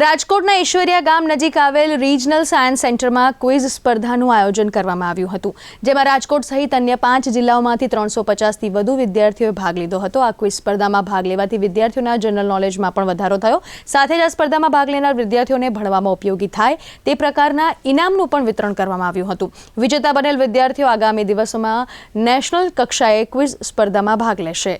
રાજકોટના ઈશ્વરિયા ગામ નજીક આવેલ રિજનલ સાયન્સ સેન્ટરમાં ક્વિઝ સ્પર્ધાનું આયોજન કરવામાં આવ્યું હતું, જેમાં રાજકોટ સહિત અન્ય પાંચ જિલ્લાઓમાંથી ત્રણસો પચાસથી વધુ વિદ્યાર્થીઓએ ભાગ લીધો હતો. આ ક્વિઝ સ્પર્ધામાં ભાગ લેવાથી વિદ્યાર્થીઓના જનરલ નોલેજમાં પણ વધારો થયો. સાથે જ આ સ્પર્ધામાં ભાગ લેનાર વિદ્યાર્થીઓને ભણવામાં ઉપયોગી થાય તે પ્રકારના ઇનામનું પણ વિતરણ કરવામાં આવ્યું હતું. વિજેતા બનેલ વિદ્યાર્થીઓ આગામી દિવસોમાં નેશનલ કક્ષાએ ક્વિઝ સ્પર્ધામાં ભાગ લેશે.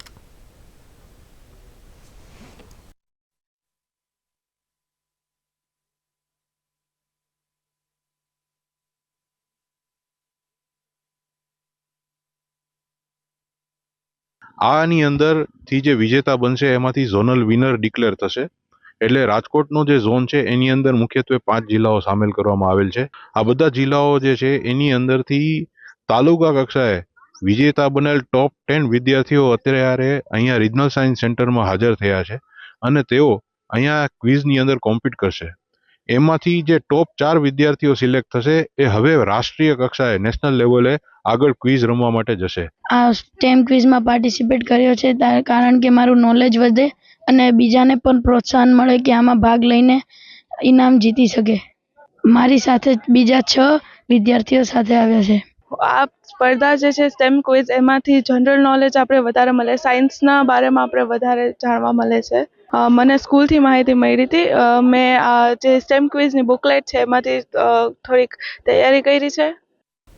આની અંદરથી જે વિજેતા બનશે, એમાંથી ઝોનલ વિનર ડિક્લેર થશે. એટલે રાજકોટનો જે ઝોન છે, એની અંદર મુખ્યત્વે પાંચ જિલ્લાઓ સામેલ કરવામાં આવેલ છે. આ બધા જિલ્લાઓ જે છે, એની અંદરથી તાલુકા કક્ષાએ વિજેતા બનેલ ટોપ ટેન વિદ્યાર્થીઓ અત્યારે અહીંયા રિજનલ સાયન્સ સેન્ટરમાં હાજર થયા છે અને તેઓ અહીંયા ક્વિઝની અંદર કોમ્પિટ કરશે. એમાંથી જે ટોપ ચાર વિદ્યાર્થીઓ સિલેક્ટ થશે એ હવે રાષ્ટ્રીય કક્ષાએ નેશનલ લેવલે આગળ ક્વિઝ રમવા માટે જશે. આ સ્ટેમ ક્વિઝમાં પાર્ટિસિપેટ કર્યો છે કારણ કે મારું નોલેજ વધે અને બીજાને પણ પ્રોત્સાહન મળે કે આમાં ભાગ લઈને ઇનામ જીતી શકે. મારી સાથે બીજા છ વિદ્યાર્થીઓ સાથે આવ્યા છે. આ સ્પર્ધા જે છે સ્ટેમ ક્વિઝ એમાંથી જનરલ નોલેજ આપણે વધારે મળે સાયન્સના બારેમાં આપણે વધારે જાણવા મળે છે. મને સ્કૂલથી માહિતી મળી હતી. મેં આ જે સ્ટેમ ક્વિઝની બુકલેટ છે, એમાંથી થોડીક તૈયારી કરી છે.